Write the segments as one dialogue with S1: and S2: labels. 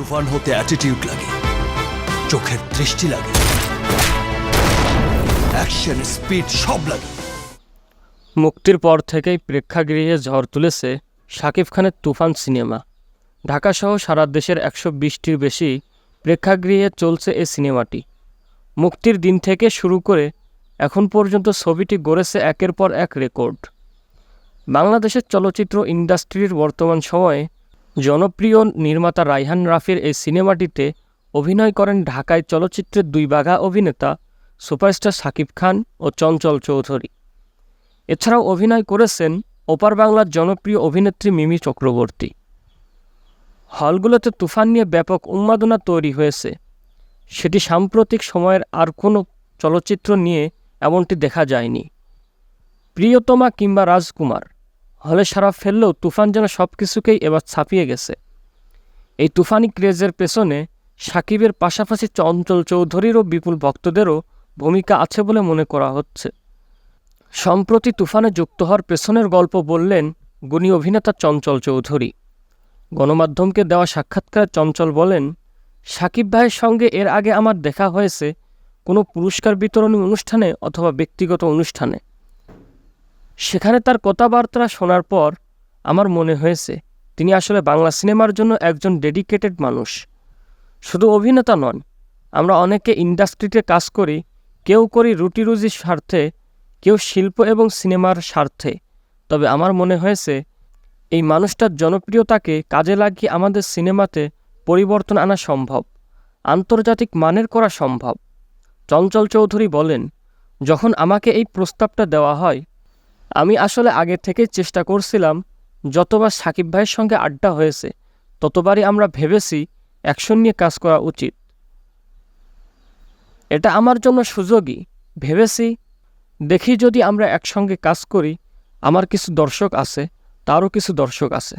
S1: তুফান হতে অ্যাটিটিউড লাগে। চোখের দৃষ্টি লাগে। অ্যাকশন স্পিড সব লাগে।
S2: মুক্তির পর থেকেই প্রেক্ষাগৃহে ঝড় তুলেছে শাকিব খানের তুফান সিনেমা। ঢাকাসহ সারা দেশের একশো বিশটির বেশি প্রেক্ষাগৃহে চলছে এই সিনেমাটি। মুক্তির দিন থেকে শুরু করে এখন পর্যন্ত ছবিটি গড়েছে একের পর এক রেকর্ড। বাংলাদেশের চলচ্চিত্র ইন্ডাস্ট্রির বর্তমান সময়ে জনপ্রিয় নির্মাতা রাইহান রাফির এই সিনেমাটিতে অভিনয় করেন ঢাকায় চলচ্চিত্রের দুই বাঘা অভিনেতা সুপারস্টার শাকিব খান ও চঞ্চল চৌধুরী। এছাড়াও অভিনয় করেছেন ওপার বাংলার জনপ্রিয় অভিনেত্রী মিমি চক্রবর্তী। হলগুলোতে তুফান নিয়ে ব্যাপক উন্মাদনা তৈরি হয়েছে। সেটি সাম্প্রতিক সময়ের আর কোনো চলচ্চিত্র নিয়ে এমনটি দেখা যায়নি। প্রিয়তমা কিংবা রাজকুমার হলে সারা ফেললেও তুফান যেন সব কিছুকেই এবার ছাপিয়ে গেছে। এই তুফানি ক্রেজের পেছনে সাকিবের পাশাপাশি চঞ্চল চৌধুরীরও বিপুল ভক্তদেরও ভূমিকা আছে বলে মনে করা হচ্ছে। সম্প্রতি তুফানে যুক্ত হওয়ার পেছনের গল্প বললেন গুণী অভিনেতা চঞ্চল চৌধুরী। গণমাধ্যমকে দেওয়া সাক্ষাৎকারে চঞ্চল বলেন, সাকিব ভাইয়ের সঙ্গে এর আগে আমার দেখা হয়েছে কোনো পুরস্কার বিতরণী অনুষ্ঠানে অথবা ব্যক্তিগত অনুষ্ঠানে। সেখানে তার কথাবার্তা শোনার পর আমার মনে হয়েছে, তিনি আসলে বাংলা সিনেমার জন্য একজন ডেডিকেটেড মানুষ। শুধু অভিনেতা নন, আমরা অনেকে ইন্ডাস্ট্রিতে কাজ করি, কেউ করি রুটি রুজির স্বার্থে, কেউ শিল্প এবং সিনেমার স্বার্থে। তবে আমার মনে হয়েছে, এই মানুষটার জনপ্রিয়তাকে কাজে লাগিয়ে আমাদের সিনেমাতে পরিবর্তন আনা সম্ভব, আন্তর্জাতিক মানের করা সম্ভব। চঞ্চল চৌধুরী বলেন, যখন আমাকে এই প্রস্তাবটা দেওয়া হয় আমি আসলে আগে থেকেই চেষ্টা করছিলাম, যতবার সাকিব ভাইয়ের সঙ্গে আড্ডা হয়েছে, ততবারই আমরা ভেবেছি অ্যাকশন নিয়ে কাজ করা উচিত। এটা আমার জন্য সুযোগই। ভেবেছি, দেখি যদি আমরা একসঙ্গে কাজ করি, আমার কিছু দর্শক আছে, তারও কিছু দর্শক আছে।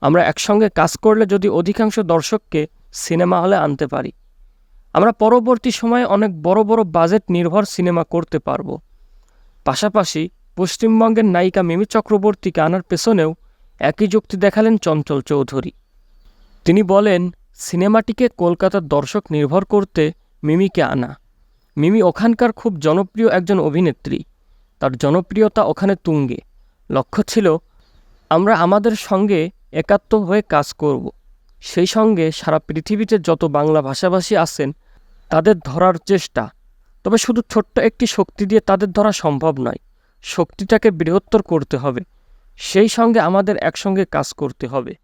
S2: আমরা একসঙ্গে কাজ করলে যদি অধিকাংশ দর্শককে সিনেমা হলে আনতে পারি। আমরা পরবর্তী সময়ে অনেক বড় বড় বাজেট নির্ভর সিনেমা করতে পারব। পাশাপাশি পশ্চিমবঙ্গের নায়িকা মিমি চক্রবর্তীকে আনার পেছনেও একই যুক্তি দেখালেন চঞ্চল চৌধুরী। তিনি বলেন, সিনেমাটিকে কলকাতার দর্শক নির্ভর করতে মিমিকে আনা। মিমি ওখানকার খুব জনপ্রিয় একজন অভিনেত্রী। তার জনপ্রিয়তা ওখানে তুঙ্গে। লক্ষ্য ছিল, আমরা আমাদের সঙ্গে একাত্ম হয়ে কাজ করব। সেই সঙ্গে সারা পৃথিবীতে যত বাংলা ভাষাভাষী আছেন, তাদের ধরার চেষ্টা। তবে শুধু ছোট্ট একটি শক্তি দিয়ে তাদের ধরা সম্ভব নয়। শক্তিটাকে বৃহত্তর করতে হবে। সেই সঙ্গে আমাদের একসঙ্গে কাজ করতে হবে।